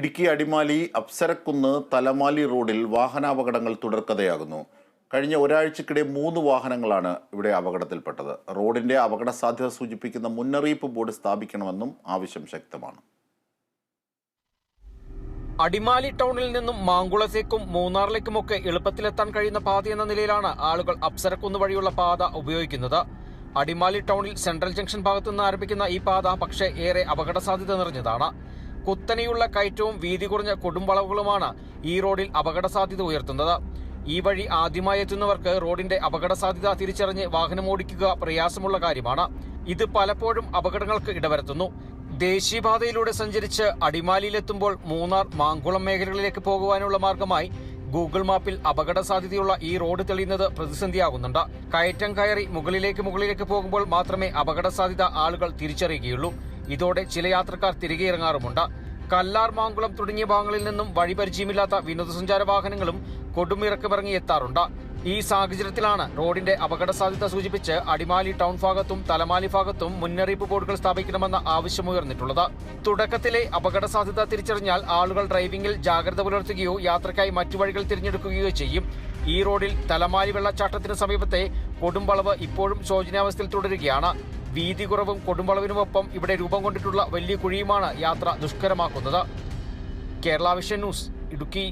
ഇടുക്കി അടിമാലി അപ്സരക്കുന്ന് തലമാലി റോഡിൽ വാഹനാപകടങ്ങൾ തുടർക്കഥയാകുന്നു. കഴിഞ്ഞ ഒരാഴ്ചക്കിടെ മൂന്ന് വാഹനങ്ങളാണ് ഇവിടെ അപകടത്തിൽപ്പെട്ടത്. റോഡിന്റെ അപകട സാധ്യത സൂചിപ്പിക്കുന്ന മുന്നറിയിപ്പ് ബോർഡ് സ്ഥാപിക്കണമെന്നും ആവശ്യം ശക്തമാണ്. അടിമാലി ടൗണിൽ നിന്നും മാങ്കുളത്തേക്കും മൂന്നാറിലേക്കുമൊക്കെ എളുപ്പത്തിലെത്താൻ കഴിയുന്ന പാത എന്ന നിലയിലാണ് ആളുകൾ അപ്സരക്കുന്ന് വഴിയുള്ള പാത ഉപയോഗിക്കുന്നത്. അടിമാലി ടൗണിൽ സെൻട്രൽ ജംഗ്ഷൻ ഭാഗത്തു നിന്ന് ആരംഭിക്കുന്ന ഈ പാത പക്ഷേ ഏറെ അപകട സാധ്യത നിറഞ്ഞതാണ്. കുത്തനെയുള്ള കയറ്റവും വീതി കുറഞ്ഞ കൊടുംവളവുകളുമാണ് ഈ റോഡിൽ അപകട സാധ്യത ഉയർത്തുന്നത്. ഈ വഴി ആദ്യമായി എത്തുന്നവർക്ക് റോഡിന്റെ അപകട സാധ്യത തിരിച്ചറിഞ്ഞ് വാഹനം ഓടിക്കുക പ്രയാസമുള്ള കാര്യമാണ്. ഇത് പലപ്പോഴും അപകടങ്ങൾക്ക് ഇടവരുത്തുന്നു. ദേശീയപാതയിലൂടെ സഞ്ചരിച്ച് അടിമാലിയിലെത്തുമ്പോൾ മൂന്നാർ മാങ്കുളം മേഖലകളിലേക്ക് പോകുവാനുള്ള മാർഗമായി ഗൂഗിൾ മാപ്പിൽ അപകട സാധ്യതയുള്ള ഈ റോഡ് തെളിയുന്നത് പ്രതിസന്ധിയാകുന്നുണ്ട്. കയറ്റം കയറി മുകളിലേക്ക് മുകളിലേക്ക് പോകുമ്പോൾ മാത്രമേ അപകട സാധ്യത ആളുകൾ തിരിച്ചറിയുകയുള്ളൂ. ഇതോടെ ചില യാത്രക്കാർ തിരികെ ഇറങ്ങാറുമുണ്ട്. കല്ലാർ മാങ്കുളം തുടങ്ങിയ ഭാഗങ്ങളിൽ നിന്നും വഴിപരിചയമില്ലാത്ത വിനോദസഞ്ചാര വാഹനങ്ങളും കൊടുമിറക്കമിറങ്ങി എത്താറുണ്ട്. ഈ സാഹചര്യത്തിലാണ് റോഡിന്റെ അപകട സാധ്യത സൂചിപ്പിച്ച് അടിമാലി ടൗൺ ഭാഗത്തും തലമാലി ഭാഗത്തും മുന്നറിയിപ്പ് ബോർഡുകൾ സ്ഥാപിക്കണമെന്ന ആവശ്യമുയർന്നിട്ടുള്ളത് തുടക്കത്തിലെ അപകട സാധ്യത തിരിച്ചറിഞ്ഞാൽ ആളുകൾ ഡ്രൈവിംഗിൽ ജാഗ്രത പുലർത്തുകയോ യാത്രയ്ക്കായി മറ്റു വഴികൾ തിരഞ്ഞെടുക്കുകയോ ചെയ്യും. ഈ റോഡിൽ തലമാലി വെള്ളച്ചാട്ടത്തിന് സമീപത്തെ കൊടുമ്പളവ് ഇപ്പോഴും ശോചനാവസ്ഥയിൽ തുടരുകയാണ്. വീതി കുറവും കൊടുമ്പളവിനുമൊപ്പം ഇവിടെ രൂപം കൊണ്ടിട്ടുള്ള വലിയ കുഴിയുമാണ് യാത്ര ദുഷ്കരമാക്കുന്നത്. Kerala vision news Idukki.